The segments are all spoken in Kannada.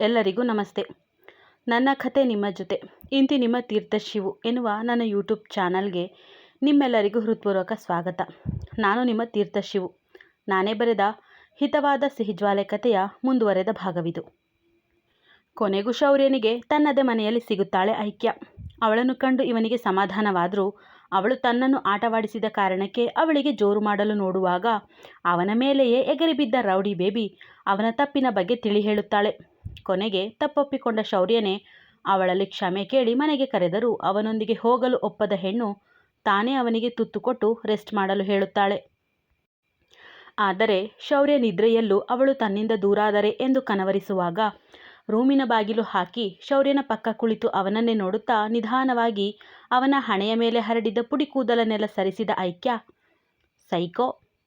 ಎಲ್ಲರಿಗೂ ನಮಸ್ತೆ. ನನ್ನ ಕಥೆ ನಿಮ್ಮ ಜೊತೆ. ಇಂತಿ ನಿಮ್ಮ ತೀರ್ಥಶಿವು ಎನ್ನುವ ನನ್ನ ಯೂಟ್ಯೂಬ್ ಚಾನಲ್ಗೆ ನಿಮ್ಮೆಲ್ಲರಿಗೂ ಹೃತ್ಪೂರ್ವಕ ಸ್ವಾಗತ. ನಾನು ನಿಮ್ಮ ತೀರ್ಥಶಿವು ನಾನೇ ಬರೆದ ಹಿತವಾದ ಸಿಹಿಜ್ವಾಲೆ ಕಥೆಯ ಮುಂದುವರೆದ ಭಾಗವಿದು. ಕೊನೆಗೂ ಶೌರ್ಯನಿಗೆ ತನ್ನದೇ ಮನೆಯಲ್ಲಿ ಸಿಗುತ್ತಾಳೆ ಐಕ್ಯ. ಅವಳನ್ನು ಕಂಡು ಇವನಿಗೆ ಸಮಾಧಾನವಾದರೂ ಅವಳು ತನ್ನನ್ನು ಆಟವಾಡಿಸಿದ ಕಾರಣಕ್ಕೆ ಅವಳಿಗೆ ಜೋರು ಮಾಡಲು ನೋಡುವಾಗ ಅವನ ಮೇಲೆಯೇ ಎಗರಿಬಿದ್ದ ರೌಡಿ ಬೇಬಿ ಅವನ ತಪ್ಪಿನ ಬಗ್ಗೆ ತಿಳಿ ಹೇಳುತ್ತಾಳೆ. ಕೊನೆಗೆ ತಪ್ಪೊಪ್ಪಿಕೊಂಡ ಶೌರ್ಯನೇ ಅವಳಲ್ಲಿ ಕ್ಷಮೆ ಕೇಳಿ ಮನೆಗೆ ಕರೆದರೂ ಅವನೊಂದಿಗೆ ಹೋಗಲು ಒಪ್ಪದ ಹೆಣ್ಣು ತಾನೇ ಅವನಿಗೆ ತುತ್ತು ಕೊಟ್ಟು ರೆಸ್ಟ್ ಮಾಡಲು ಹೇಳುತ್ತಾಳೆ. ಆದರೆ ಶೌರ್ಯ ನಿದ್ರೆಯಲ್ಲೂ ಅವಳು ತನ್ನಿಂದ ದೂರಾದರೆ ಎಂದು ಕನವರಿಸುವಾಗ ರೂಮಿನ ಬಾಗಿಲು ಹಾಕಿ ಶೌರ್ಯನ ಪಕ್ಕ ಕುಳಿತು ಅವನನ್ನೇ ನೋಡುತ್ತಾ ನಿಧಾನವಾಗಿ ಅವನ ಹಣೆಯ ಮೇಲೆ ಹರಡಿದ್ದ ಪುಡಿ ಕೂದಲನ್ನೆಲ್ಲ ಸರಿಸಿದ ಐಕ್ಯ, ಸೈಕೋ,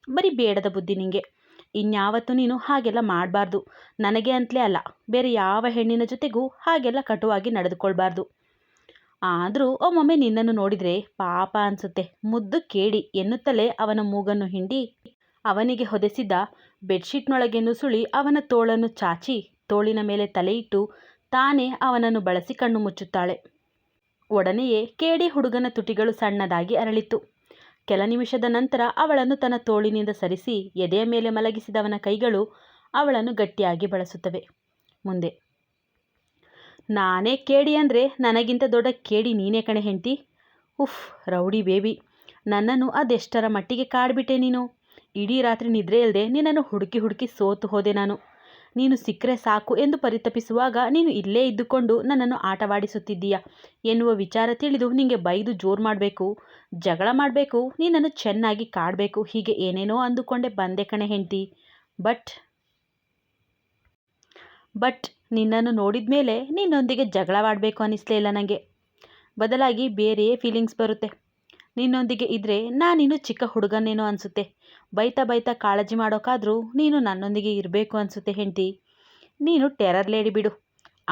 ಬರೀ ಬೇಡದ ಬುದ್ಧಿ ನಿಂಗೆ. ಇನ್ಯಾವತ್ತೂ ನೀನು ಹಾಗೆಲ್ಲ ಮಾಡಬಾರ್ದು. ನನಗೆ ಅಂತಲೇ ಅಲ್ಲ, ಬೇರೆ ಯಾವ ಹೆಣ್ಣಿನ ಜೊತೆಗೂ ಹಾಗೆಲ್ಲ ಕಟುವಾಗಿ ನಡೆದುಕೊಳ್ಬಾರ್ದು. ಆದರೂ ಒಮ್ಮೊಮ್ಮೆ ನಿನ್ನನ್ನು ನೋಡಿದರೆ ಪಾಪ ಅನಿಸುತ್ತೆ. ಮುದ್ದು ಕೇಡಿ ಎನ್ನುತ್ತಲೇ ಅವನ ಮೂಗನ್ನು ಹಿಂಡಿ ಅವನಿಗೆ ಹೊದೆಸಿದ್ದ ಬೆಡ್ಶೀಟ್ನೊಳಗೆ ನುಸುಳಿ ಅವನ ತೋಳನ್ನು ಚಾಚಿ ತೋಳಿನ ಮೇಲೆ ತಲೆಯಿಟ್ಟು ತಾನೇ ಅವನನ್ನು ಬಳಸಿ ಕಣ್ಣು ಮುಚ್ಚುತ್ತಾಳೆ. ಒಡನೆಯೇ ಕೇಡಿ ಹುಡುಗನ ತುಟಿಗಳು ಸಣ್ಣದಾಗಿ ಅರಳಿತು ಕೆಲ ನಿಮಿಷದ ನಂತರ ಅವಳನ್ನು ತನ್ನ ತೋಳಿನಿಂದ ಸರಿಸಿ ಎದೆಯ ಮೇಲೆ ಮಲಗಿಸಿದವನ ಕೈಗಳು ಅವಳನ್ನು ಗಟ್ಟಿಯಾಗಿ ಬಳಸುತ್ತವೆ. ಮುಂದೆ, ನಾನೇ ಕೇಡಿ ಅಂದರೆ ನನಗಿಂತ ದೊಡ್ಡ ಕೇಡಿ ನೀನೇ ಕಣೆ ಹೆಂಡತಿ. ಉಫ್, ರೌಡಿ ಬೇಬಿ. ನನ್ನನ್ನು ಅದೆಷ್ಟರ ಮಟ್ಟಿಗೆ ಕಾಡ್ಬಿಟ್ಟೆ ನೀನು? ಇಡೀ ರಾತ್ರಿ ನಿದ್ರೆ ಇಲ್ಲದೆ ನಿನ್ನನ್ನು ಹುಡುಕಿ ಹುಡುಕಿ ಸೋತು ಹೋದೆ ನಾನು. ನೀನು ಸಿಕ್ಕರೆ ಸಾಕು ಎಂದು ಪರಿತಪಿಸುವಾಗ ನೀನು ಇಲ್ಲೇ ಇದ್ದುಕೊಂಡು ನನ್ನನ್ನು ಆಟವಾಡಿಸುತ್ತಿದ್ದೀಯ? ಎನ್ನುವ ವಿಚಾರ ತಿಳಿದು ನಿಂಗೆ ಬೈದು ಜೋರು ಮಾಡಬೇಕು. ಜಗಳ ಮಾಡಬೇಕು ನೀನನ್ನು ಚೆನ್ನಾಗಿ ಕಾಡಬೇಕು, ಹೀಗೆ ಏನೇನೋ ಅಂದುಕೊಂಡೆ ಬಂದೆ ಕಣೆ ಹೆಂಡ್ತಿ. ಬಟ್ ಬಟ್ ನಿನ್ನನ್ನು ನೋಡಿದ ಮೇಲೆ ನಿನ್ನೊಂದಿಗೆ ಜಗಳವಾಡಬೇಕು ಅನ್ನಿಸ್ಲೇ ಇಲ್ಲ ನನಗೆ ಬದಲಾಗಿ ಬೇರೆಯೇ ಫೀಲಿಂಗ್ಸ್ ಬರುತ್ತೆ. ನಿನ್ನೊಂದಿಗೆ ಇದ್ದರೆ ನಾನಿನ್ನು ಚಿಕ್ಕ ಹುಡುಗನೇನೋ ಅನಿಸುತ್ತೆ. ಬೈತಾ ಬೈತಾ ಕಾಳಜಿ ಮಾಡೋಕ್ಕಾದರೂ ನೀನು ನನ್ನೊಂದಿಗೆ ಇರಬೇಕು ಅನಿಸುತ್ತೆ ಹೆಂಡತಿ. ನೀನು ಟೆರರ್ ಲೇಡಿ ಬಿಡು.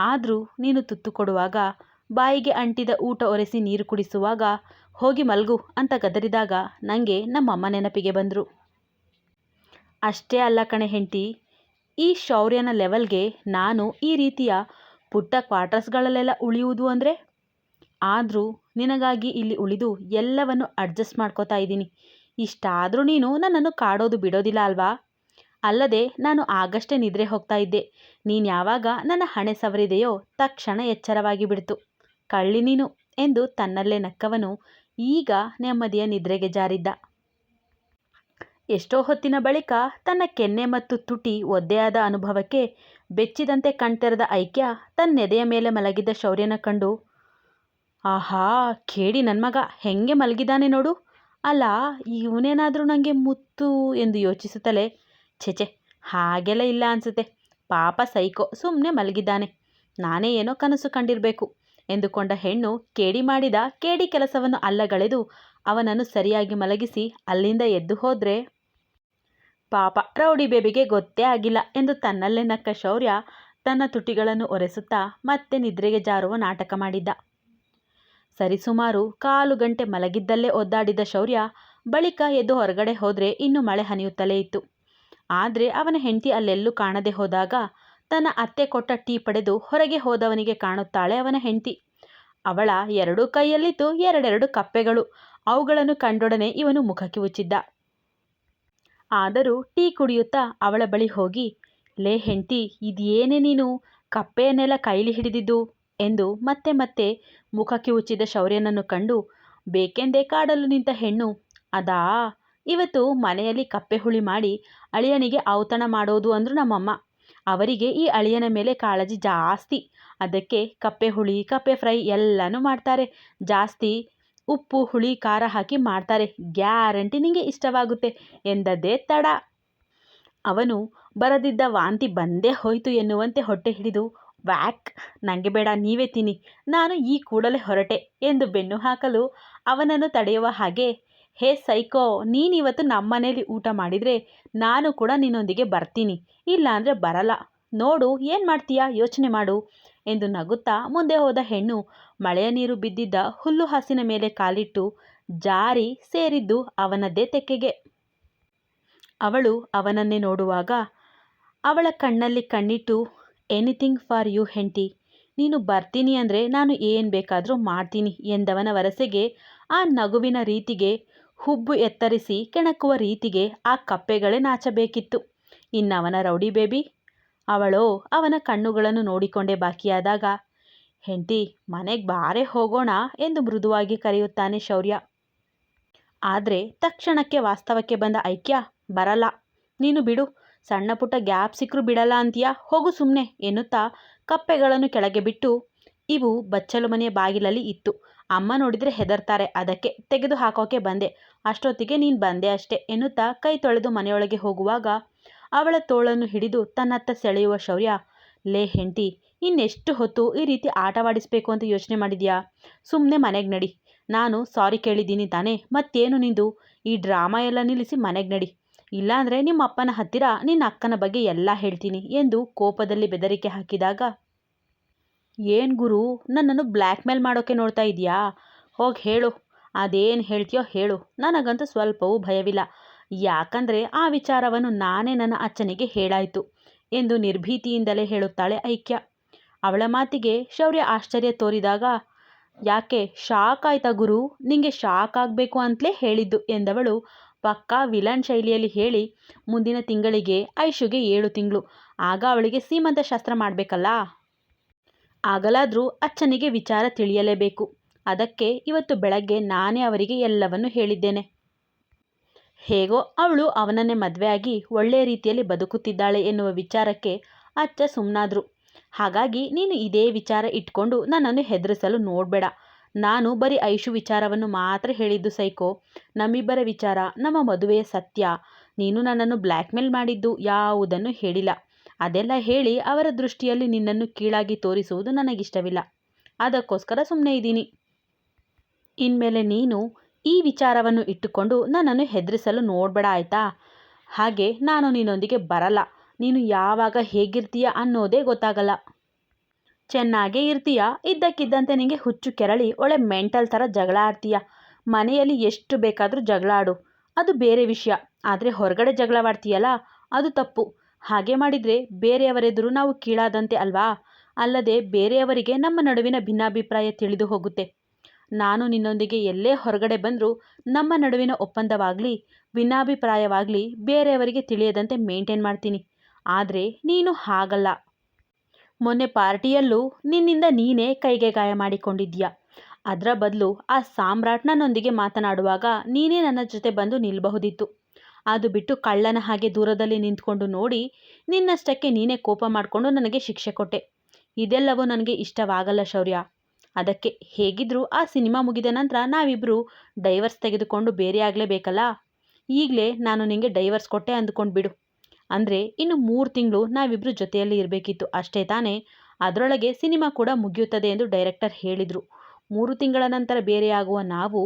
ಆದರೂ ನೀನು ತುತ್ತು ಕೊಡುವಾಗ, ಬಾಯಿಗೆ ಅಂಟಿದ ಊಟ ಒರೆಸಿ ನೀರು ಕುಡಿಸುವಾಗ, ಹೋಗಿ ಮಲ್ಗು ಅಂತ ಗದರಿದಾಗ ನನಗೆ ನಮ್ಮಮ್ಮ ನೆನಪಿಗೆ ಬಂದರು. ಅಷ್ಟೇ ಅಲ್ಲ ಕಣೆ ಹೆಂಡತಿ, ಈ ಶೌರ್ಯನ ಲೆವೆಲ್ಗೆ ನಾನು ಈ ರೀತಿಯ ಪುಟ್ಟ ಕ್ವಾರ್ಟರ್ಸ್ಗಳಲ್ಲೆಲ್ಲ ಉಳಿಯುವುದು ಅಂದರೆ? ಆದರೂ ನಿನಗಾಗಿ ಇಲ್ಲಿ ಉಳಿದು ಎಲ್ಲವನ್ನು ಅಡ್ಜಸ್ಟ್ ಮಾಡ್ಕೋತಾ ಇದ್ದೀನಿ. ಇಷ್ಟಾದರೂ ನೀನು ನನ್ನನ್ನು ಕಾಡೋದು ಬಿಡೋದಿಲ್ಲ ಅಲ್ವಾ? ಅಲ್ಲದೆ ನಾನು ಆಗಷ್ಟೇ ನಿದ್ರೆ ಹೋಗ್ತಾ ಇದ್ದೆ. ನೀನು ಯಾವಾಗ ನನ್ನ ಹಣೆ ಸವರಿದೆಯೋ ತಕ್ಷಣ ಎಚ್ಚರವಾಗಿ ಬಿಡ್ತು. ಕಳ್ಳಿ ನೀನು ಎಂದು ತನ್ನಲ್ಲೇ ನಕ್ಕವನು ಈಗ ನೆಮ್ಮದಿಯ ನಿದ್ರೆಗೆ ಜಾರಿದ್ದ. ಎಷ್ಟೋ ಹೊತ್ತಿನ ಬಳಿಕ ತನ್ನ ಕೆನ್ನೆ ಮತ್ತು ತುಟಿ ಒದ್ದೆಯಾದ ಅನುಭವಕ್ಕೆ ಬೆಚ್ಚಿದಂತೆ ಕಣ್ತೆರೆದ ಐಕ್ಯ ತನ್ನೆದೆಯ ಮೇಲೆ ಮಲಗಿದ್ದ ಶೌರ್ಯನ ಕಂಡು, ಆಹಾ, ಕೇಡಿ ನನ್ನ ಮಗ, ಹೆಂಗೆ ಮಲಗಿದ್ದಾನೆ ನೋಡು? ಅಲ್ಲ, ಇವನೇನಾದರೂ ನನಗೆ ಮುತ್ತು ಎಂದು ಯೋಚಿಸುತ್ತಲೇ ಛೆಚೆ ಹಾಗೆಲ್ಲ ಇಲ್ಲ ಅನಿಸುತ್ತೆ. ಪಾಪ ಸೈಕೋ ಸುಮ್ಮನೆ ಮಲಗಿದ್ದಾನೆ. ನಾನೇ ಏನೋ ಕನಸು ಕಂಡಿರಬೇಕು ಎಂದುಕೊಂಡ ಹೆಣ್ಣು ಕೇಡಿ ಮಾಡಿದ ಕೇಡಿ ಕೆಲಸವನ್ನು ಅಲ್ಲಗಳೆದು ಅವನನ್ನು ಸರಿಯಾಗಿ ಮಲಗಿಸಿ ಅಲ್ಲಿಂದ ಎದ್ದು ಹೋದರೆ, ಪಾಪ ರೌಡಿ ಬೇಬಿಗೆ ಗೊತ್ತೇ ಆಗಿಲ್ಲ ಎಂದು ತನ್ನಲ್ಲೇ ನಕ್ಕ ಶೌರ್ಯ ತನ್ನ ತುಟಿಗಳನ್ನು ಒರೆಸುತ್ತಾ ಮತ್ತೆ ನಿದ್ರೆಗೆ ಜಾರುವ ನಾಟಕ ಮಾಡಿದ್ದ. ಸರಿಸುಮಾರು ಕಾಲು ಗಂಟೆ ಮಲಗಿದ್ದಲ್ಲೇ ಒದ್ದಾಡಿದ ಶೌರ್ಯ ಬಳಿಕ ಎದ್ದು ಹೊರಗಡೆ ಹೋದರೆ ಇನ್ನೂ ಮಳೆ ಹನಿಯುತ್ತಲೇ ಇತ್ತು. ಆದರೆ ಅವನ ಹೆಂಡತಿ ಅಲ್ಲೆಲ್ಲೂ ಕಾಣದೆ ಹೋದಾಗ ತನ್ನ ಅತ್ತೆ ಕೊಟ್ಟ ಟೀ ಪಡೆದು ಹೊರಗೆ ಹೋದವನಿಗೆ ಕಾಣುತ್ತಾಳೆ ಅವನ ಹೆಂಡತಿ. ಅವಳ ಎರಡೂ ಕೈಯಲ್ಲಿತ್ತು ಎರಡೆರಡು ಕಪ್ಪೆಗಳು, ಅವುಗಳನ್ನು ಕಂಡೊಡನೆ ಇವನು ಮುಖಕ್ಕೆ ಉಚ್ಚಿದ್ದ ಆದರೂ ಟೀ ಕುಡಿಯುತ್ತಾ ಅವಳ ಬಳಿ ಹೋಗಿ, ಲೇ ಹೆಂಡತಿ, ಇದೇನೇ ನೀನು ಕಪ್ಪೆಯನ್ನೆಲ್ಲ ಕೈಲಿ ಹಿಡಿದಿದ್ದು? ಎಂದು ಮತ್ತೆ ಮತ್ತೆ ಮುಖಕ್ಕೆ ಉಚ್ಚಿದ ಶೌರ್ಯನನ್ನು ಕಂಡು, ಬೇಕೆಂದೇ ಕಾಡಲು ನಿಂತ ಹೆಣ್ಣು, ಅದಾ? ಇವತ್ತು ಮನೆಯಲ್ಲಿ ಕಪ್ಪೆ ಹುಳಿ ಮಾಡಿ ಅಳಿಯನಿಗೆ ಔತಣ ಮಾಡೋದು ಅಂದರು ನಮ್ಮಮ್ಮ. ಅವರಿಗೆ ಈ ಅಳಿಯನ ಮೇಲೆ ಕಾಳಜಿ ಜಾಸ್ತಿ. ಅದಕ್ಕೆ ಕಪ್ಪೆ ಹುಳಿ, ಕಪ್ಪೆ ಫ್ರೈ ಎಲ್ಲನೂ ಮಾಡ್ತಾರೆ. ಜಾಸ್ತಿ ಉಪ್ಪು, ಹುಳಿ, ಖಾರ ಹಾಕಿ ಮಾಡ್ತಾರೆ. ಗ್ಯಾರಂಟಿ ನಿಮಗೆ ಇಷ್ಟವಾಗುತ್ತೆ. ಎಂದದೇ ತಡ. ಅವನು ಬರದಿದ್ದ ವಾಂತಿ ಬಂದೇ ಹೋಯಿತು ಎನ್ನುವಂತೆ ಹೊಟ್ಟೆ ಹಿಡಿದು ವ್ಯಾಕ್ ನನಗೆ ಬೇಡ, ನೀವೇ ತಿನ್ನಿ. ನಾನು ಈ ಕೂಡಲೇ ಹೊರಟೆ ಎಂದು ಬೆನ್ನು ಹಾಕಲು ಅವನನ್ನು ತಡೆಯುವ ಹಾಗೆ, ಹೇ ಸೈಕೋ, ನೀನಿವತ್ತು ನಮ್ಮನೇಲಿ ಊಟ ಮಾಡಿದರೆ ನಾನು ಕೂಡ ನಿನ್ನೊಂದಿಗೆ ಬರ್ತೀನಿ. ಇಲ್ಲಾಂದರೆ ಬರಲ್ಲ. ನೋಡು, ಏನು ಮಾಡ್ತೀಯಾ? ಯೋಚನೆ ಮಾಡು ಎಂದು ನಗುತ್ತಾ ಮುಂದೆ ಹೋದ ಹೆಣ್ಣು ಮಳೆಯ ನೀರು ಬಿದ್ದಿದ್ದ ಹುಲ್ಲು ಹಾಸಿನ ಮೇಲೆ ಕಾಲಿಟ್ಟು ಜಾರಿ ಸೇರಿದ್ದು ಅವನದ್ದೇ ತೆಕ್ಕೆಗೆ ಅವಳು ಅವನನ್ನೇ ನೋಡುವಾಗ ಅವಳ ಕಣ್ಣಲ್ಲಿ ಕಣ್ಣಿಟ್ಟು ಎನಿಥಿಂಗ್ ಫಾರ್ ಯು ಹೆಂಡತಿ. ನೀನು ಬರ್ತೀನಿ ಅಂದರೆ ನಾನು ಏನು ಬೇಕಾದರೂ ಮಾಡ್ತೀನಿ ಎಂದವನ ವರಸೆಗೆ, ಆ ನಗುವಿನ ರೀತಿಗೆ, ಹುಬ್ಬು ಎತ್ತರಿಸಿ ಕೆಣಕುವ ರೀತಿಗೆ ಆ ಕಪ್ಪೆಗಳೇ ನಾಚಬೇಕಿತ್ತು. ಇನ್ನವನ ರೌಡಿ ಬೇಬಿ? ಅವಳೋ, ಅವನ ಕಣ್ಣುಗಳನ್ನು ನೋಡಿಕೊಂಡೇ ಬಾಕಿಯಾದಾಗ. ಹೆಂಡತಿ, ಮನೆಗೆ ಬಾರೆ ಹೋಗೋಣ ಎಂದು ಮೃದುವಾಗಿ ಕರೆಯುತ್ತಾನೆ ಶೌರ್ಯ. ಆದರೆ ತಕ್ಷಣಕ್ಕೆ ವಾಸ್ತವಕ್ಕೆ ಬಂದ ಐಕ್ಯ, ಬರಲ್ಲ. ನೀನು ಬಿಡು ಸಣ್ಣ ಪುಟ್ಟ ಗ್ಯಾಪ್ ಸಿಕ್ಕರೂ ಬಿಡಲ್ಲ ಅಂತೀಯಾ? ಹೋಗು ಸುಮ್ಮನೆ ಎನ್ನುತ್ತಾ ಕಪ್ಪೆಗಳನ್ನು ಕೆಳಗೆ ಬಿಟ್ಟು ಇವು ಬಚ್ಚಲು ಮನೆಯ ಬಾಗಿಲಲ್ಲಿ ಇತ್ತು. ಅಮ್ಮ ನೋಡಿದರೆ ಹೆದರ್ತಾರೆ, ಅದಕ್ಕೆ ತೆಗೆದು ಹಾಕೋಕೆ ಬಂದೆ. ಅಷ್ಟೊತ್ತಿಗೆ ನೀನು ಬಂದೆ ಅಷ್ಟೇ ಎನ್ನುತ್ತಾ ಕೈ ತೊಳೆದು ಮನೆಯೊಳಗೆ ಹೋಗುವಾಗ ಅವಳ ತೋಳನ್ನು ಹಿಡಿದು ತನ್ನತ್ತ ಸೆಳೆಯುವ ಶೌರ್ಯ, ಲೇ ಹೆಂಡತಿ, ಇನ್ನೆಷ್ಟು ಹೊತ್ತು ಈ ರೀತಿ ಆಟವಾಡಿಸ್ಬೇಕು ಅಂತ ಯೋಚನೆ ಮಾಡಿದ್ಯಾ? ಸುಮ್ಮನೆ ಮನೆಗೆ ನಡಿ. ನಾನು ಸಾರಿ ಕೇಳಿದ್ದೀನಿ ತಾನೇ, ಮತ್ತೇನು ನಿಂದು? ಈ ಡ್ರಾಮಾ ಎಲ್ಲ ನಿಲ್ಲಿಸಿ ಮನೆಗೆ ನಡಿ. ಇಲ್ಲಾಂದರೆ ನಿಮ್ಮ ಅಪ್ಪನ ಹತ್ತಿರ ನಿನ್ನ ಅಕ್ಕನ ಬಗ್ಗೆ ಎಲ್ಲ ಹೇಳ್ತೀನಿ ಎಂದು ಕೋಪದಲ್ಲಿ ಬೆದರಿಕೆ ಹಾಕಿದಾಗ, ಏನು ಗುರು, ನನ್ನನ್ನು ಬ್ಲ್ಯಾಕ್ ಮೇಲ್ ಮಾಡೋಕ್ಕೆ ನೋಡ್ತಾ ಇದೆಯಾ ಹೋಗಿ ಹೇಳು. ಅದೇನು ಹೇಳ್ತೀಯೋ ಹೇಳು. ನನಗಂತೂ ಸ್ವಲ್ಪವೂ ಭಯವಿಲ್ಲ. ಯಾಕಂದರೆ ಆ ವಿಚಾರವನ್ನು ನಾನೇ ನನ್ನ ಅಚ್ಚನಿಗೆ ಹೇಳಾಯಿತು ಎಂದು ನಿರ್ಭೀತಿಯಿಂದಲೇ ಹೇಳುತ್ತಾಳೆ ಐಕ್ಯ. ಅವಳ ಮಾತಿಗೆ ಶೌರ್ಯ ಆಶ್ಚರ್ಯ ತೋರಿದಾಗ, ಯಾಕೆ, ಶಾಕ್ ಆಯ್ತಾ ಗುರು? ನಿಂಗೆ ಶಾಕ್ ಆಗಬೇಕು ಅಂತಲೇ ಹೇಳಿದ್ದು ಎಂದವಳು ಪಕ್ಕಾ ವಿಲನ್ ಶೈಲಿಯಲ್ಲಿ ಹೇಳಿ ಮುಂದಿನ ತಿಂಗಳಿಗೆ ಐಶುಗೆ ಏಳು ತಿಂಗಳು. ಆಗ ಅವಳಿಗೆ ಸೀಮಂತ ಶಾಸ್ತ್ರ ಮಾಡಬೇಕಲ್ಲ? ಆಗಲಾದರೂ ಅಚ್ಚನಿಗೆ ವಿಚಾರ ತಿಳಿಯಲೇಬೇಕು. ಅದಕ್ಕೆ ಇವತ್ತು ಬೆಳಗ್ಗೆ ನಾನೇ ಅವರಿಗೆ ಎಲ್ಲವನ್ನು ಹೇಳಿದ್ದೇನೆ. ಹೇಗೋ ಅವಳು ಅವನನ್ನೇ ಮದುವೆಯಾಗಿ ಒಳ್ಳೆಯ ರೀತಿಯಲ್ಲಿ ಬದುಕುತ್ತಿದ್ದಾಳೆ ಎನ್ನುವ ವಿಚಾರಕ್ಕೆ ಅಚ್ಚ ಸುಮ್ಮನಾದ್ರು ಹಾಗಾಗಿ ನೀನು ಇದೇ ವಿಚಾರ ಇಟ್ಕೊಂಡು ನನ್ನನ್ನು ಹೆದರಿಸಲು ನೋಡಬೇಡ. ನಾನು ಬರೀ ಐಶು ವಿಚಾರವನ್ನು ಮಾತ್ರ ಹೇಳಿದ್ದು ಸೈಕೋ. ನಮ್ಮಿಬ್ಬರ ವಿಚಾರ, ನಮ್ಮ ಮದುವೆಯ ಸತ್ಯ. ನೀನು ನನ್ನನ್ನು ಬ್ಲ್ಯಾಕ್ಮೇಲ್ ಮಾಡಿದ್ದು ಯಾವುದನ್ನು ಹೇಳಿಲ್ಲ. ಅದೆಲ್ಲ ಹೇಳಿ ಅವರ ದೃಷ್ಟಿಯಲ್ಲಿ ನಿನ್ನನ್ನು ಕೀಳಾಗಿ ತೋರಿಸುವುದು ನನಗಿಷ್ಟವಿಲ್ಲ. ಅದಕ್ಕೋಸ್ಕರ ಸುಮ್ಮನೆ ಇದ್ದೀನಿ. ಇನ್ಮೇಲೆ ನೀನು ಈ ವಿಚಾರವನ್ನು ಇಟ್ಟುಕೊಂಡು ನನ್ನನ್ನು ಹೆದರಿಸಲು ನೋಡಬೇಡ ಆಯಿತಾ? ಹಾಗೆ ನಾನು ನಿನ್ನೊಂದಿಗೆ ಬರಲ್ಲ. ನೀನು ಯಾವಾಗ ಹೇಗಿರ್ತೀಯ ಅನ್ನೋದೇ ಗೊತ್ತಾಗಲ್ಲ. ಚೆನ್ನಾಗೇ ಇರ್ತೀಯ? ಇದ್ದಕ್ಕಿದ್ದಂತೆ ನಿನಗೆ ಹುಚ್ಚು ಕೆರಳಿ ಒಳ್ಳೆ ಮೆಂಟಲ್ ಥರ ಜಗಳ ಆಡ್ತೀಯ? ಮನೆಯಲ್ಲಿ ಎಷ್ಟು ಬೇಕಾದರೂ ಜಗಳ ಆಡು. ಅದು ಬೇರೆ ವಿಷಯ. ಆದರೆ ಹೊರಗಡೆ ಜಗಳವಾಡ್ತೀಯಲ್ಲ ಅದು ತಪ್ಪು. ಹಾಗೆ ಮಾಡಿದರೆ ಬೇರೆಯವರೆದುರು ನಾವು ಕೀಳಾದಂತೆ ಅಲ್ವಾ? ಅಲ್ಲದೆ ಬೇರೆಯವರಿಗೆ ನಮ್ಮ ನಡುವಿನ ಭಿನ್ನಾಭಿಪ್ರಾಯ ತಿಳಿದು ಹೋಗುತ್ತೆ. ನಾನು ನಿನ್ನೊಂದಿಗೆ ಎಲ್ಲೇ ಹೊರಗಡೆ ಬಂದರೂ ನಮ್ಮ ನಡುವಿನ ಒಪ್ಪಂದವಾಗಲಿ, ಭಿನ್ನಾಭಿಪ್ರಾಯವಾಗಲಿ ಬೇರೆಯವರಿಗೆ ತಿಳಿಯದಂತೆ ಮೇಂಟೈನ್ ಮಾಡ್ತೀನಿ. ಆದರೆ ನೀನು ಹಾಗಲ್ಲ. ಮೊನ್ನೆ ಪಾರ್ಟಿಯಲ್ಲೂ ನಿನ್ನಿಂದ ನೀನೇ ಕೈಗೆ ಗಾಯ ಮಾಡಿಕೊಂಡಿದ್ದೀಯ? ಅದರ ಬದಲು ಆ ಸಾಮ್ರಾಟ್ನನೊಂದಿಗೆ ಮಾತನಾಡುವಾಗ ನೀನೇ ನನ್ನ ಜೊತೆ ಬಂದು ನಿಲ್ಲಬಹುದಿತ್ತು ಅದು ಬಿಟ್ಟು ಕಳ್ಳನ ಹಾಗೆ ದೂರದಲ್ಲಿ ನಿಂತ್ಕೊಂಡು ನೋಡಿ ನಿನ್ನಷ್ಟಕ್ಕೆ ನೀನೇ ಕೋಪ ಮಾಡಿಕೊಂಡು ನನಗೆ ಶಿಕ್ಷೆ ಕೊಟ್ಟೆ. ಇದೆಲ್ಲವೂ ನನಗೆ ಇಷ್ಟವಾಗಲ್ಲ ಶೌರ್ಯ. ಅದಕ್ಕೆ ಹೇಗಿದ್ರೂ ಆ ಸಿನಿಮಾ ಮುಗಿದ ನಂತರ ನಾವಿಬ್ಬರು ಡೈವರ್ಸ್ ತೆಗೆದುಕೊಂಡು ಬೇರೆ ಆಗಲೇಬೇಕಲ್ಲ? ಈಗಲೇ ನಾನು ನಿನಗೆ ಡೈವರ್ಸ್ ಕೊಟ್ಟೆ ಅಂದ್ಕೊಂಡು ಬಿಡು ಅಂದರೆ ಇನ್ನು ಮೂರು ತಿಂಗಳು ನಾವಿಬ್ಬರು ಜೊತೆಯಲ್ಲಿ ಇರಬೇಕಿತ್ತು. ಅಷ್ಟೇ ತಾನೇ, ಅದರೊಳಗೆ ಸಿನಿಮಾ ಕೂಡ ಮುಗಿಯುತ್ತದೆ ಎಂದು ಡೈರೆಕ್ಟರ್ ಹೇಳಿದರು. ಮೂರು ತಿಂಗಳ ನಂತರ ಬೇರೆಯಾಗುವ ನಾವು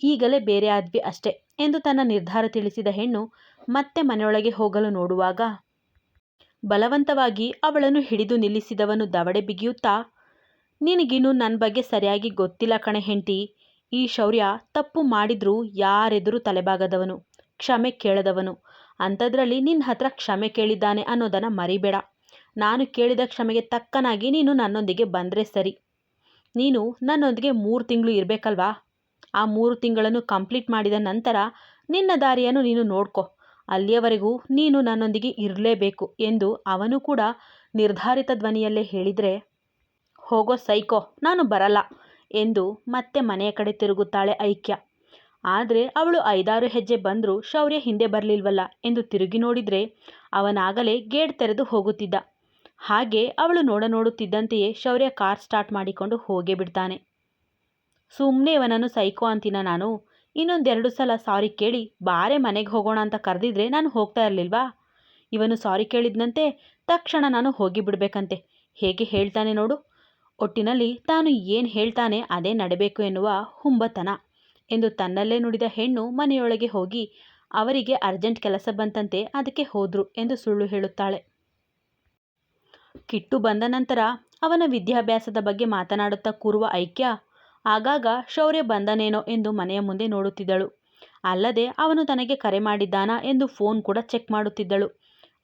ಈಗಲೇ ಬೇರೆ ಆದ್ವಿ ಅಷ್ಟೇ ಎಂದು ತನ್ನ ನಿರ್ಧಾರ ತಿಳಿಸಿದ ಹೆಣ್ಣು ಮತ್ತೆ ಮನೆಯೊಳಗೆ ಹೋಗಲು ನೋಡುವಾಗ, ಬಲವಂತವಾಗಿ ಅವಳನ್ನು ಹಿಡಿದು ನಿಲ್ಲಿಸಿದವನು ದವಡೆ ಬಿಗಿಯುತ್ತಾ, ನಿನಗಿನ್ನೂ ನನ್ನ ಬಗ್ಗೆ ಸರಿಯಾಗಿ ಗೊತ್ತಿಲ್ಲ ಕಣೆ ಹೆಂಡತಿ. ಈ ಶೌರ್ಯ ತಪ್ಪು ಮಾಡಿದ್ರೂ ಯಾರೆದುರು ತಲೆಬಾಗದವನು, ಕ್ಷಮೆ ಕೇಳದವನು. ಅಂಥದ್ರಲ್ಲಿ ನಿನ್ನ ಹತ್ರ ಕ್ಷಮೆ ಕೇಳಿದ್ದಾನೆ ಅನ್ನೋದನ್ನು ಮರಿಬೇಡ. ನಾನು ಕೇಳಿದ ಕ್ಷಮೆಗೆ ತಕ್ಕನಾಗಿ ನೀನು ನನ್ನೊಂದಿಗೆ ಬಂದರೆ ಸರಿ. ನೀನು ನನ್ನೊಂದಿಗೆ ಮೂರು ತಿಂಗಳು ಇರಬೇಕಲ್ವಾ? ಆ ಮೂರು ತಿಂಗಳನ್ನು ಕಂಪ್ಲೀಟ್ ಮಾಡಿದ ನಂತರ ನಿನ್ನ ದಾರಿಯನ್ನು ನೀನು ನೋಡ್ಕೊ. ಅಲ್ಲಿಯವರೆಗೂ ನೀನು ನನ್ನೊಂದಿಗೆ ಇರಲೇಬೇಕು ಎಂದು ಅವನು ಕೂಡ ನಿರ್ಧಾರಿತ ಧ್ವನಿಯಲ್ಲೇ ಹೇಳಿದರೆ, ಹೋಗೋ ಸೈಕೋ, ನಾನು ಬರಲ್ಲ ಎಂದು ಮತ್ತೆ ಮನೆಯ ಕಡೆ ತಿರುಗುತ್ತಾಳೆ ಐಕ್ಯ. ಆದರೆ ಅವಳು ಐದಾರು ಹೆಜ್ಜೆ ಬಂದರೂ ಶೌರ್ಯ ಹಿಂದೆ ಬರಲಿಲ್ವಲ್ಲ ಎಂದು ತಿರುಗಿ ನೋಡಿದರೆ ಅವನಾಗಲೇ ಗೇಟ್ ತೆರೆದು ಹೋಗುತ್ತಿದ್ದ. ಹಾಗೆ ಅವಳು ನೋಡ ನೋಡುತ್ತಿದ್ದಂತೆಯೇ ಶೌರ್ಯ ಕಾರ್ ಸ್ಟಾರ್ಟ್ ಮಾಡಿಕೊಂಡು ಹೋಗೇ ಬಿಡ್ತಾನೆ. ಸುಮ್ಮನೆ ಇವನನ್ನು ಸೈಕೋ ಅಂತೀನ ನಾನು? ಇನ್ನೊಂದೆರಡು ಸಲ ಸಾರಿ ಕೇಳಿ ಬಾರೆ ಮನೆಗೆ ಹೋಗೋಣ ಅಂತ ಕರೆದಿದ್ರೆ ನಾನು ಹೋಗ್ತಾ ಇರಲಿಲ್ವಾ? ಇವನು ಸಾರಿ ಕೇಳಿದ್ನಂತೆ, ತಕ್ಷಣ ನಾನು ಹೋಗಿಬಿಡ್ಬೇಕಂತೆ ಹೇಗೆ ಹೇಳ್ತಾನೆ ನೋಡು. ಒಟ್ಟಿನಲ್ಲಿ ತಾನು ಏನು ಹೇಳ್ತಾನೆ ಅದೇ ನಡಬೇಕು ಎನ್ನುವ ಹುಂಬತನ. ಎಂದು ತನ್ನಲ್ಲೇ ನುಡಿದ ಹೆಣ್ಣು ಮನೆಯೊಳಗೆ ಹೋಗಿ ಅವರಿಗೆ ಅರ್ಜೆಂಟ್ ಕೆಲಸ ಬಂತಂತೆ ಅದಕ್ಕೆ ಹೋದ್ರು ಎಂದು ಸುಳ್ಳು ಹೇಳುತ್ತಾಳೆ. ಕಿಟ್ಟು ಬಂದ ನಂತರ ಅವನ ವಿದ್ಯಾಭ್ಯಾಸದ ಬಗ್ಗೆ ಮಾತನಾಡುತ್ತಾ ಕೂರುವ ಐಕ್ಯ ಆಗಾಗ ಶೌರ್ಯ ಬಂದನೇನೋ ಎಂದು ಮನೆಯ ಮುಂದೆ ನೋಡುತ್ತಿದ್ದಳು. ಅಲ್ಲದೆ ಅವನು ತನಗೆ ಕರೆ ಮಾಡಿದ್ದಾನಾ ಎಂದು ಫೋನ್ ಕೂಡ ಚೆಕ್ ಮಾಡುತ್ತಿದ್ದಳು.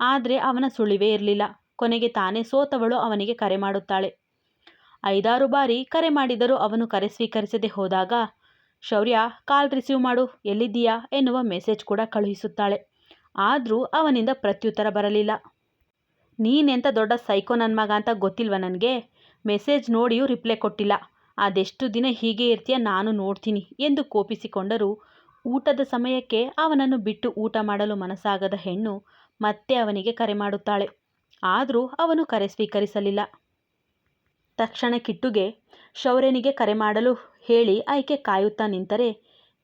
ಆದರೆ ಅವನ ಸುಳಿವೇ ಇರಲಿಲ್ಲ. ಕೊನೆಗೆ ತಾನೇ ಸೋತವಳು ಅವನಿಗೆ ಕರೆ ಮಾಡುತ್ತಾಳೆ. ಐದಾರು ಬಾರಿ ಕರೆ ಮಾಡಿದರೂ ಅವನು ಕರೆ ಸ್ವೀಕರಿಸದೆ ಹೋದಾಗ ಶೌರ್ಯ, ಕಾಲ್ ರಿಸೀವ್ ಮಾಡು, ಎಲ್ಲಿದ್ದೀಯಾ ಎನ್ನುವ ಮೆಸೇಜ್ ಕೂಡ ಕಳುಹಿಸುತ್ತಾಳೆ. ಆದರೂ ಅವನಿಂದ ಪ್ರತ್ಯುತ್ತರ ಬರಲಿಲ್ಲ. ನೀನೆಂಥ ದೊಡ್ಡ ಸೈಕೋ ನನ್ನ ಮಗ ಅಂತ ಗೊತ್ತಿಲ್ವ ನನಗೆ? ಮೆಸೇಜ್ ನೋಡಿಯೂ ರಿಪ್ಲೈ ಕೊಟ್ಟಿಲ್ಲ. ಅದೆಷ್ಟು ದಿನ ಹೀಗೆ ಇರ್ತೀಯ ನಾನು ನೋಡ್ತೀನಿ ಎಂದು ಕೋಪಿಸಿಕೊಂಡರೂ ಊಟದ ಸಮಯಕ್ಕೆ ಅವನನ್ನು ಬಿಟ್ಟು ಊಟ ಮಾಡಲು ಮನಸ್ಸಾಗದ ಹೆಣ್ಣು ಮತ್ತೆ ಅವನಿಗೆ ಕರೆ ಮಾಡುತ್ತಾಳೆ. ಆದರೂ ಅವನು ಕರೆ ಸ್ವೀಕರಿಸಲಿಲ್ಲ. ತಕ್ಷಣ ಕಿಟ್ಟುಗೆ, ಶೌರ್ಯನಿಗೆ ಕರೆ ಮಾಡಲು ಹೇಳಿ ಆಯ್ಕೆ ಕಾಯುತ್ತಾ ನಿಂತರೆ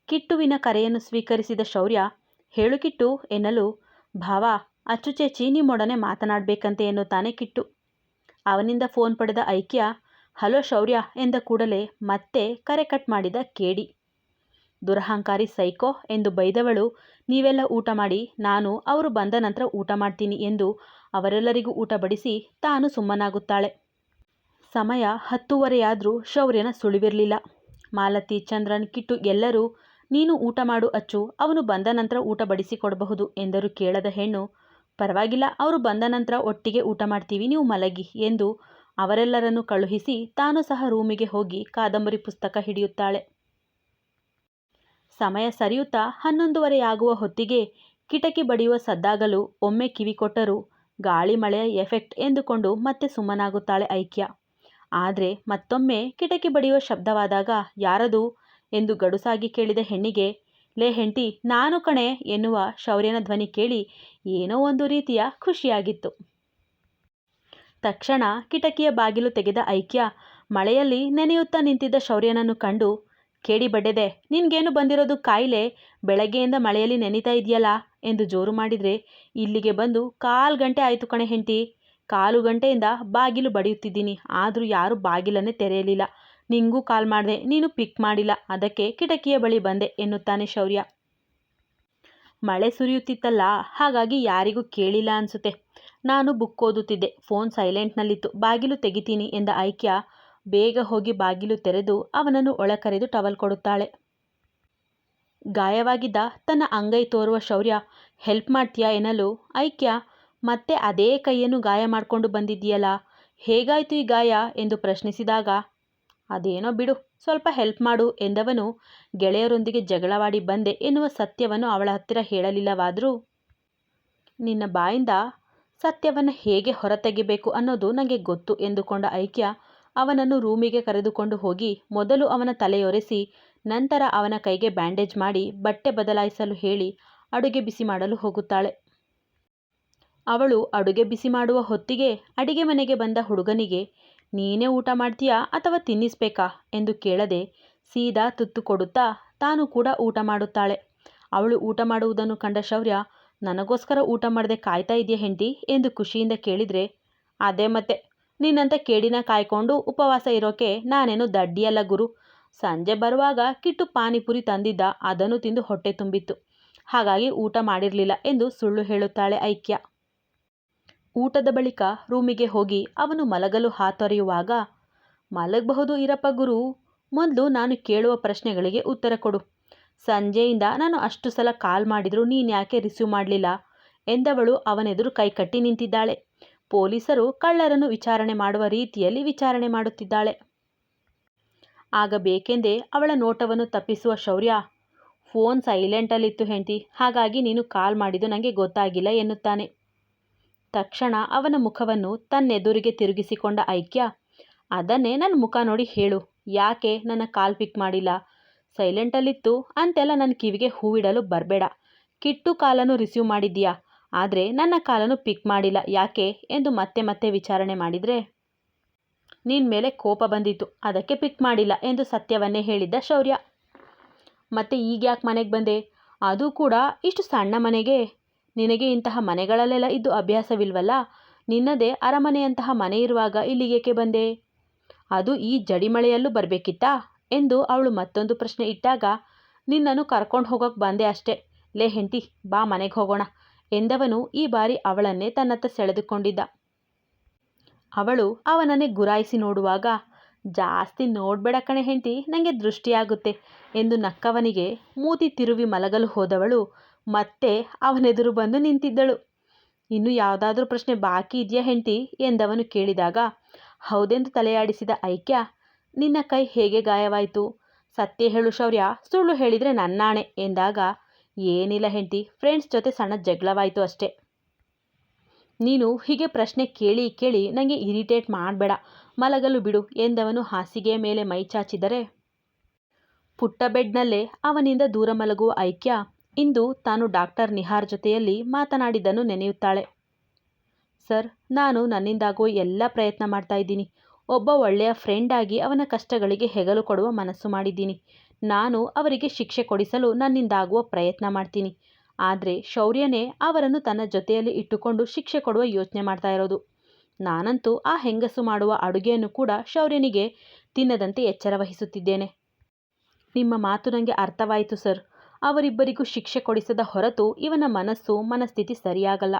ಕಿಟ್ಟುವಿನ ಕರೆಯನ್ನು ಸ್ವೀಕರಿಸಿದ ಶೌರ್ಯ, ಹೇಳು ಕಿಟ್ಟು ಎನ್ನಲು, ಭಾವ, ಅಚ್ಚುಚೆ ಚೀನಿ ಮೊಡನೆ ಮಾತನಾಡಬೇಕಂತೆ ಎನ್ನುತ್ತಾನೆ ಕಿಟ್ಟು. ಅವನಿಂದ ಫೋನ್ ಪಡೆದ ಐಕ್ಯ, ಹಲೋ ಶೌರ್ಯ ಎಂದ ಕೂಡಲೇ ಮತ್ತೆ ಕರೆ ಕಟ್ ಮಾಡಿದ ಕೇಡಿ. ದುರಹಂಕಾರಿ ಸೈಕೋ ಎಂದು ಬೈದವಳು, ನೀವೆಲ್ಲ ಊಟ ಮಾಡಿ, ನಾನು, ಅವರು ಬಂದ ನಂತರ ಊಟ ಮಾಡ್ತೀನಿ ಎಂದು ಅವರೆಲ್ಲರಿಗೂ ಊಟ ಬಡಿಸಿ ತಾನು ಸುಮ್ಮನಾಗುತ್ತಾಳೆ. ಸಮಯ ಹತ್ತೂವರೆಯಾದರೂ ಶೌರ್ಯನ ಸುಳಿವಿರಲಿಲ್ಲ. ಮಾಲತಿ, ಚಂದ್ರನ್, ಕಿಟ್ಟು ಎಲ್ಲರೂ, ನೀನು ಊಟ ಮಾಡು ಅಚ್ಚು, ಅವನು ಬಂದ ನಂತರ ಊಟ ಬಡಿಸಿಕೊಡಬಹುದು ಎಂದರು ಕೇಳದ ಹೆಣ್ಣು. ಪರವಾಗಿಲ್ಲ, ಅವರು ಬಂದ ನಂತರ ಒಟ್ಟಿಗೆ ಊಟ ಮಾಡ್ತೀವಿ, ನೀವು ಮಲಗಿ ಎಂದು ಅವರೆಲ್ಲರನ್ನು ಕಳುಹಿಸಿ ತಾನು ಸಹ ರೂಮಿಗೆ ಹೋಗಿ ಕಾದಂಬರಿ ಪುಸ್ತಕ ಹಿಡಿಯುತ್ತಾಳೆ. ಸಮಯ ಸರಿಯುತ್ತಾ ಹನ್ನೊಂದುವರೆಯಾಗುವ ಹೊತ್ತಿಗೆ ಕಿಟಕಿ ಬಡಿಯುವ ಸದ್ದಾಗಲು ಒಮ್ಮೆ ಕಿವಿ ಕೊಟ್ಟರೂ ಗಾಳಿ ಮಳೆಯ ಎಫೆಕ್ಟ್ ಎಂದುಕೊಂಡು ಮತ್ತೆ ಸುಮ್ಮನಾಗುತ್ತಾಳೆ ಐಕ್ಯ. ಆದರೆ ಮತ್ತೊಮ್ಮೆ ಕಿಟಕಿ ಬಡಿಯುವ ಶಬ್ದವಾದಾಗ ಯಾರದು ಎಂದು ಗಡುಸಾಗಿ ಕೇಳಿದ ಹೆಣ್ಣಿಗೆ, ಲೇ ಹೆಂಟಿ ನಾನು ಕಣೆ ಎನ್ನುವ ಶೌರ್ಯನ ಧ್ವನಿ ಕೇಳಿ ಏನೋ ಒಂದು ರೀತಿಯ ಖುಷಿಯಾಗಿತ್ತು. ತಕ್ಷಣ ಕಿಟಕಿಯ ಬಾಗಿಲು ತೆಗೆದ ಐಕ್ಯ ಮಳೆಯಲ್ಲಿ ನೆನೆಯುತ್ತಾ ನಿಂತಿದ್ದ ಶೌರ್ಯನನ್ನು ಕಂಡು ಕೇಳಿ ಬಡ್ಡೆದೆ, ನಿನ್ಗೇನು ಬಂದಿರೋದು ಕಾಯಿಲೆ? ಬೆಳಗ್ಗೆಯಿಂದ ಮಳೆಯಲ್ಲಿ ನೆನೀತಾ ಇದೆಯಲ್ಲ ಎಂದು ಜೋರು ಮಾಡಿದರೆ, ಇಲ್ಲಿಗೆ ಬಂದು ಕಾಲು ಗಂಟೆ ಆಯಿತು ಕಣೆ ಹೆಂಡ್ತಿ ಕಾಲು ಗಂಟೆಯಿಂದ ಬಾಗಿಲು ಬಡಿಯುತ್ತಿದ್ದೀನಿ. ಆದರೂ ಯಾರೂ ಬಾಗಿಲನ್ನೇ ತೆರೆಯಲಿಲ್ಲ. ನಿಂಗೂ ಕಾಲ್ ಮಾಡಿದೆ, ನೀನು ಪಿಕ್ ಮಾಡಿಲ್ಲ. ಅದಕ್ಕೆ ಕಿಟಕಿಯ ಬಳಿ ಬಂದೆ ಎನ್ನುತ್ತಾನೆ ಶೌರ್ಯ. ಮಳೆ ಸುರಿಯುತ್ತಿತ್ತಲ್ಲ, ಹಾಗಾಗಿ ಯಾರಿಗೂ ಕೇಳಿಲ್ಲ ಅನಿಸುತ್ತೆ. ನಾನು ಬುಕ್ ಓದುತ್ತಿದ್ದೆ. ಫೋನ್ ಸೈಲೆಂಟ್ನಲ್ಲಿತ್ತು. ಬಾಗಿಲು ತೆಗಿತೀನಿ ಎಂದ ಐಕ್ಯ ಬೇಗ ಹೋಗಿ ಬಾಗಿಲು ತೆರೆದು ಅವನನ್ನು ಒಳ ಕರೆದು ಟವಲ್ ಕೊಡುತ್ತಾಳೆ. ಗಾಯವಾಗಿದ್ದ ತನ್ನ ಅಂಗೈ ತೋರುವ ಶೌರ್ಯ, ಹೆಲ್ಪ್ ಮಾಡ್ತೀಯಾ? ಎನ್ನಲು ಐಕ್ಯ ಮತ್ತೆ ಅದೇ ಕೈಯನ್ನು ಗಾಯ ಮಾಡಿಕೊಂಡು ಬಂದಿದ್ದೀಯಲ್ಲ? ಹೇಗಾಯಿತು ಈ ಗಾಯ? ಎಂದು ಪ್ರಶ್ನಿಸಿದಾಗ, ಅದೇನೋ ಬಿಡು, ಸ್ವಲ್ಪ ಹೆಲ್ಪ್ ಮಾಡು ಎಂದವನು ಗೆಳೆಯರೊಂದಿಗೆ ಜಗಳವಾಡಿ ಬಂದೆ ಎನ್ನುವ ಸತ್ಯವನ್ನು ಅವಳ ಹತ್ತಿರ ಹೇಳಲಿಲ್ಲವಾದರೂ, ನಿನ್ನ ಬಾಯಿಂದ ಸತ್ಯವನ್ನು ಹೇಗೆ ಹೊರತೆಗೆಬೇಕು ಅನ್ನೋದು ನನಗೆ ಗೊತ್ತು ಎಂದುಕೊಂಡ ಐಕ್ಯ ಅವನನ್ನು ರೂಮಿಗೆ ಕರೆದುಕೊಂಡು ಹೋಗಿ ಮೊದಲು ಅವನ ತಲೆಯೊರೆಸಿ ನಂತರ ಅವನ ಕೈಗೆ ಬ್ಯಾಂಡೇಜ್ ಮಾಡಿ ಬಟ್ಟೆ ಬದಲಾಯಿಸಲು ಹೇಳಿ ಅಡುಗೆ ಬಿಸಿ ಮಾಡಲು ಹೋಗುತ್ತಾಳೆ. ಅವಳು ಅಡುಗೆ ಬಿಸಿ ಮಾಡುವ ಹೊತ್ತಿಗೆ ಅಡಿಗೆ ಮನೆಗೆ ಬಂದ ಹುಡುಗನಿಗೆ, ನೀನೇ ಊಟ ಮಾಡ್ತೀಯಾ ಅಥವಾ ತಿನ್ನಿಸ್ಬೇಕಾ? ಎಂದು ಕೇಳದೆ ಸೀದಾ ತುತ್ತು ಕೊಡುತ್ತಾ ತಾನು ಕೂಡ ಊಟ ಮಾಡುತ್ತಾಳೆ. ಅವಳು ಊಟ ಮಾಡುವುದನ್ನು ಕಂಡ ಶೌರ್ಯ, ನನಗೋಸ್ಕರ ಊಟ ಮಾಡದೆ ಕಾಯ್ತಾ ಇದೆಯಾ ಹೆಂಡಿ ಎಂದು ಖುಷಿಯಿಂದ ಕೇಳಿದರೆ, ಅದೇ ಮತ್ತೆ. ನಿನ್ನಂತ ಕೇಡಿನ ಕಾಯ್ಕೊಂಡು ಉಪವಾಸ ಇರೋಕೆ ನಾನೇನು ದಡ್ಡಿಯಲ್ಲ ಗುರು. ಸಂಜೆ ಬರುವಾಗ ಕಿಟ್ಟು ಪಾನಿಪುರಿ ತಂದಿದ್ದ ಅದನ್ನು ತಿಂದು ಹೊಟ್ಟೆ ತುಂಬಿತ್ತು. ಹಾಗಾಗಿ ಊಟ ಮಾಡಿರಲಿಲ್ಲ ಎಂದು ಸುಳ್ಳು ಹೇಳುತ್ತಾಳೆ ಐಕ್ಯ. ಊಟದ ಬಳಿಕ ರೂಮಿಗೆ ಹೋಗಿ ಅವನು ಮಲಗಲು ಹಾತೊರೆಯುವಾಗ, ಮಲಗಬಹುದು ಇರಪ್ಪ ಗುರು, ಮೊದಲು ನಾನು ಕೇಳುವ ಪ್ರಶ್ನೆಗಳಿಗೆ ಉತ್ತರ ಕೊಡು. ಸಂಜೆಯಿಂದ ನಾನು ಅಷ್ಟು ಸಲ ಕಾಲ್ ಮಾಡಿದರೂ ನೀನು ಯಾಕೆ ರಿಸೀವ್ ಮಾಡಲಿಲ್ಲ? ಎಂದವಳು ಅವನೆದುರು ಕೈಕಟ್ಟಿ ನಿಂತಿದ್ದಾಳೆ. ಪೊಲೀಸರು ಕಳ್ಳರನ್ನು ವಿಚಾರಣೆ ಮಾಡುವ ರೀತಿಯಲ್ಲಿ ವಿಚಾರಣೆ ಮಾಡುತ್ತಿದ್ದಾಳೆ. ಆಗ ಬೇಕೆಂದೇ ಅವಳ ನೋಟವನ್ನು ತಪ್ಪಿಸುವ ಶೌರ್ಯ. ಫೋನ್ ಸೈಲೆಂಟಲ್ಲಿತ್ತು ಹೆಂಡತಿ, ಹಾಗಾಗಿ ನೀನು ಕಾಲ್ ಮಾಡಿದ್ದು ನನಗೆ ಗೊತ್ತಾಗಿಲ್ಲ ಎನ್ನುತ್ತಾನೆ. ತಕ್ಷಣ ಅವನ ಮುಖವನ್ನು ತನ್ನೆದುರಿಗೆ ತಿರುಗಿಸಿಕೊಂಡ ಐಕ್ಯ, ಅದನ್ನೇ ನನ್ನ ಮುಖ ನೋಡಿ ಹೇಳು, ಯಾಕೆ ನನ್ನ ಕಾಲ್ ಪಿಕ್ ಮಾಡಿಲ್ಲ? ಸೈಲೆಂಟಲ್ಲಿತ್ತು, ಅಂತೆಲ್ಲ ನನ್ನ ಕಿವಿಗೆ ಹೂವಿಡಲು ಬರಬೇಡ. ಕಿಟ್ಟು ಕಾಲನ್ನು ರಿಸೀವ್ ಮಾಡಿದ್ಯಾ ಆದರೆ ನನ್ನ ಕಾಲನ್ನು ಪಿಕ್ ಮಾಡಿಲ್ಲ, ಯಾಕೆ ಎಂದು ಮತ್ತೆ ಮತ್ತೆ ವಿಚಾರಣೆ ಮಾಡಿದರೆ? ನಿನ್ನ ಮೇಲೆ ಕೋಪ ಬಂದಿತ್ತು, ಅದಕ್ಕೆ ಪಿಕ್ ಮಾಡಿಲ್ಲ ಎಂದು ಸತ್ಯವನ್ನೇ ಹೇಳಿದ್ದ ಶೌರ್ಯ. ಮತ್ತೆ ಈಗ ಯಾಕೆ ಮನೆಗೆ ಬಂದೆ? ಅದು ಕೂಡ ಇಷ್ಟು ಸಣ್ಣ ಮನೆಗೆ? ನಿನಗೆ ಇಂತಹ ಮನೆಗಳಲ್ಲೆಲ್ಲ ಇದ್ದು ಅಭ್ಯಾಸವಿಲ್ವಲ್ಲ? ನಿನ್ನದೇ ಅರಮನೆಯಂತಹ ಮನೆ ಇರುವಾಗ ಇಲ್ಲಿಗೇಕೆ ಬಂದೆ? ಅದು ಈ ಜಡಿಮಳೆಯಲ್ಲೂ ಬರಬೇಕಿತ್ತಾ? ಎಂದು ಅವಳು ಮತ್ತೊಂದು ಪ್ರಶ್ನೆ ಇಟ್ಟಾಗ, ನಿನ್ನನ್ನು ಕರ್ಕೊಂಡು ಹೋಗೋಕೆ ಬಂದೆ ಅಷ್ಟೇ. ಲೇ ಹೆಂಡತಿ, ಬಾ ಮನೆಗೆ ಹೋಗೋಣ ಎಂದವನು ಈ ಬಾರಿ ಅವಳನ್ನೇ ತನ್ನತ್ತ ಸೆಳೆದುಕೊಂಡಿದ್ದ. ಅವಳು ಅವನನ್ನೇ ಗುರಾಯಿಸಿ ನೋಡುವಾಗ, ಜಾಸ್ತಿ ನೋಡಬೇಡ ಕಣೆ ಹೆಂಡತಿ ನನಗೆ ದೃಷ್ಟಿಯಾಗುತ್ತೆ ಎಂದು ನಕ್ಕವನಿಗೆ ಮೂತಿ ತಿರುವಿ ಮಲಗಲು ಹೋದವಳು ಮತ್ತೆ ಅವನೆದುರು ಬಂದು ನಿಂತಿದ್ದಳು. ಇನ್ನು ಯಾವುದಾದ್ರೂ ಪ್ರಶ್ನೆ ಬಾಕಿ ಇದೆಯಾ ಹೆಂಡತಿ? ಎಂದವನು ಕೇಳಿದಾಗ, ಹೌದೆಂದು ತಲೆಯಾಡಿಸಿದ ಐಕ್ಯ, ನಿನ್ನ ಕೈ ಹೇಗೆ ಗಾಯವಾಯಿತು? ಸತ್ಯ ಹೇಳು ಶೌರ್ಯ, ಸುಳ್ಳು ಹೇಳಿದರೆ ನನ್ನಾಣೆ ಎಂದಾಗ, ಏನಿಲ್ಲ ಹೆಂಡತಿ ಫ್ರೆಂಡ್ಸ್ ಜೊತೆ ಸಣ್ಣ ಜಗಳವಾಯಿತು ಅಷ್ಟೇ. ನೀನು ಹೀಗೆ ಪ್ರಶ್ನೆ ಕೇಳಿ ಕೇಳಿ ನನಗೆ ಇರಿಟೇಟ್ ಮಾಡಬೇಡ, ಮಲಗಲು ಬಿಡು ಎಂದವನು ಹಾಸಿಗೆಯ ಮೇಲೆ ಮೈ ಚಾಚಿದರೆ, ಪುಟ್ಟ ಬೆಡ್ನಲ್ಲೇ ಅವನಿಂದ ದೂರ ಮಲಗುವ ಐಕ್ಯ ಇಂದು ತಾನು ಡಾಕ್ಟರ್ ನಿಹಾರ್ ಜೊತೆಯಲ್ಲಿ ಮಾತನಾಡಿದ್ದನ್ನು ನೆನೆಯುತ್ತಾಳೆ. ಸರ್, ನಾನು ನನ್ನಿಂದಾಗೋ ಎಲ್ಲ ಪ್ರಯತ್ನ ಮಾಡ್ತಾ ಇದ್ದೀನಿ. ಒಬ್ಬ ಒಳ್ಳೆಯ ಫ್ರೆಂಡ್ ಆಗಿ ಅವನ ಕಷ್ಟಗಳಿಗೆ ಹೆಗಲು ಕೊಡುವ ಮನಸ್ಸು ಮಾಡಿದ್ದೀನಿ. ನಾನು ಅವರಿಗೆ ಶಿಕ್ಷೆ ಕೊಡಿಸಲು ನನ್ನಿಂದಾಗುವ ಪ್ರಯತ್ನ ಮಾಡ್ತೀನಿ. ಆದರೆ ಶೌರ್ಯನೇ ಅವರನ್ನು ತನ್ನ ಜೊತೆಯಲ್ಲಿ ಇಟ್ಟುಕೊಂಡು ಶಿಕ್ಷೆ ಕೊಡುವ ಯೋಚನೆ ಮಾಡ್ತಾ ಇರೋದು. ನಾನಂತೂ ಆ ಹೆಂಗಸು ಮಾಡುವ ಅಡುಗೆಯನ್ನು ಕೂಡ ಶೌರ್ಯನಿಗೆ ತಿನ್ನದಂತೆ ಎಚ್ಚರ ವಹಿಸುತ್ತಿದ್ದೇನೆ. ನಿಮ್ಮ ಮಾತು ನನಗೆ ಅರ್ಥವಾಯಿತು, ಸರ್. ಅವರಿಬ್ಬರಿಗೂ ಶಿಕ್ಷೆ ಕೊಡಿಸದ ಹೊರತು ಇವನ ಮನಸ್ಸು, ಮನಸ್ಥಿತಿ ಸರಿಯಾಗಲ್ಲ.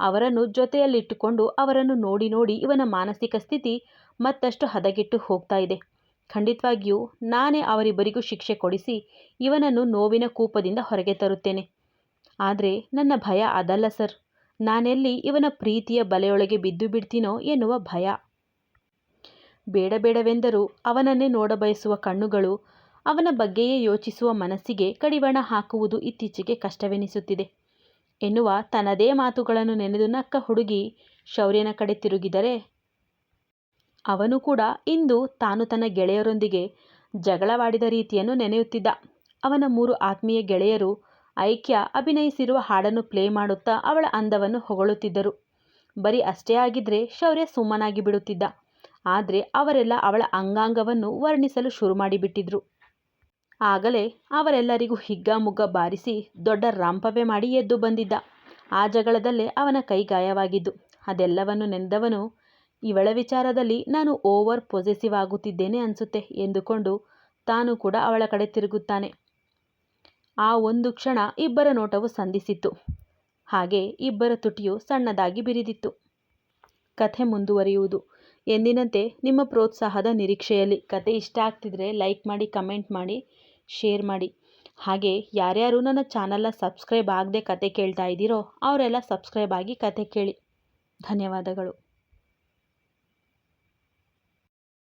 ಅವರನ್ನು ಜೊತೆಯಲ್ಲಿಟ್ಟುಕೊಂಡು ಅವರನ್ನು ನೋಡಿ ನೋಡಿ ಇವನ ಮಾನಸಿಕ ಸ್ಥಿತಿ ಮತ್ತಷ್ಟು ಹದಗೆಟ್ಟು ಹೋಗ್ತಾ ಇದೆ. ಖಂಡಿತವಾಗಿಯೂ ನಾನೇ ಅವರಿಬ್ಬರಿಗೂ ಶಿಕ್ಷೆ ಕೊಡಿಸಿ ಇವನನ್ನು ನೋವಿನ ಕೂಪದಿಂದ ಹೊರಗೆ ತರುತ್ತೇನೆ. ಆದರೆ ನನ್ನ ಭಯ ಅದಲ್ಲ ಸರ್. ನಾನೆಲ್ಲಿ ಇವನ ಪ್ರೀತಿಯ ಬಲೆಯೊಳಗೆ ಬಿದ್ದು ಬಿಡ್ತೀನೋ ಎನ್ನುವ ಭಯ. ಬೇಡ ಬೇಡವೆಂದರೂ ಅವನನ್ನೇ ನೋಡಬಯಸುವ ಕಣ್ಣುಗಳು ಅವನ ಬಗ್ಗೆಯೇ ಯೋಚಿಸುವ ಮನಸ್ಸಿಗೆ ಕಡಿವಾಣ ಹಾಕುವುದು ಇತ್ತೀಚೆಗೆ ಕಷ್ಟವೆನಿಸುತ್ತಿದೆ. ಎನ್ನುವ ತನ್ನದೇ ಮಾತುಗಳನ್ನು ನೆನೆದು ನಕ್ಕ ಹುಡುಗಿ ಶೌರ್ಯನ ಕಡೆ ತಿರುಗಿದರೆ ಅವನು ಕೂಡ ಇಂದು ತಾನು ತನ್ನ ಗೆಳೆಯರೊಂದಿಗೆ ಜಗಳವಾಡಿದ ರೀತಿಯನ್ನು ನೆನೆಯುತ್ತಿದ್ದ. ಅವನ ಮೂರು ಆತ್ಮೀಯ ಗೆಳೆಯರು ಐಕ್ಯ ಅಭಿನಯಿಸಿರುವ ಹಾಡನ್ನು ಪ್ಲೇ ಮಾಡುತ್ತಾ ಅವಳ ಅಂದವನ್ನು ಹೊಗಳುತ್ತಿದ್ದರು. ಬರೀ ಅಷ್ಟೇ ಆಗಿದ್ರೆ ಶೌರ್ಯ ಸುಮ್ಮನಾಗಿ ಬಿಡುತ್ತಿದ್ದ. ಆದರೆ ಅವರೆಲ್ಲ ಅವಳ ಅಂಗಾಂಗವನ್ನು ವರ್ಣಿಸಲು ಶುರು ಮಾಡಿಬಿಟ್ಟಿದ್ರು. ಆಗಲೇ ಅವರೆಲ್ಲರಿಗೂ ಹಿಗ್ಗಾಮುಗ್ಗ ಬಾರಿಸಿ ದೊಡ್ಡ ರಾಂಪವೇ ಮಾಡಿ ಎದ್ದು ಬಂದಿದ್ದ. ಆ ಜಗಳದಲ್ಲೇ ಅವನ ಕೈ ಗಾಯವಾಗಿದ್ದು. ಅದೆಲ್ಲವನ್ನು ನೆನೆದವನು, ಇವಳ ವಿಚಾರದಲ್ಲಿ ನಾನು ಓವರ್ ಪೊಸೆಸಿವ್ ಆಗುತ್ತಿದ್ದೇನೆ ಅನಿಸುತ್ತೆ ಎಂದುಕೊಂಡು ತಾನು ಕೂಡ ಅವಳ ಕಡೆ ತಿರುಗುತ್ತಾನೆ. ಆ ಒಂದು ಕ್ಷಣ ಇಬ್ಬರ ನೋಟವು ಸಂಧಿಸಿತ್ತು. ಹಾಗೆ ಇಬ್ಬರ ತುಟಿಯು ಸಣ್ಣದಾಗಿ ಬಿರಿದಿತ್ತು. ಕಥೆ ಮುಂದುವರಿಯುವುದು. ಎಂದಿನಂತೆ ನಿಮ್ಮ ಪ್ರೋತ್ಸಾಹದ ನಿರೀಕ್ಷೆಯಲ್ಲಿ ಕತೆ ಇಷ್ಟ ಆಗ್ತಿದ್ರೆ ಲೈಕ್ ಮಾಡಿ, ಕಮೆಂಟ್ ಮಾಡಿ. ಶೇರ್ ಮಾಡಿ. ಹಾಗೆ ಯಾರ್ಯಾರು ನನ್ನ ಚಾನಲ್ನ ಸಬ್ಸ್ಕ್ರೈಬ್ ಆಗದೆ ಕತೆ ಕೇಳ್ತಾ ಇದ್ದೀರೋ, ಅವರೆಲ್ಲ ಸಬ್ಸ್ಕ್ರೈಬ್ ಆಗಿ ಕತೆ ಕೇಳಿ. ಧನ್ಯವಾದಗಳು.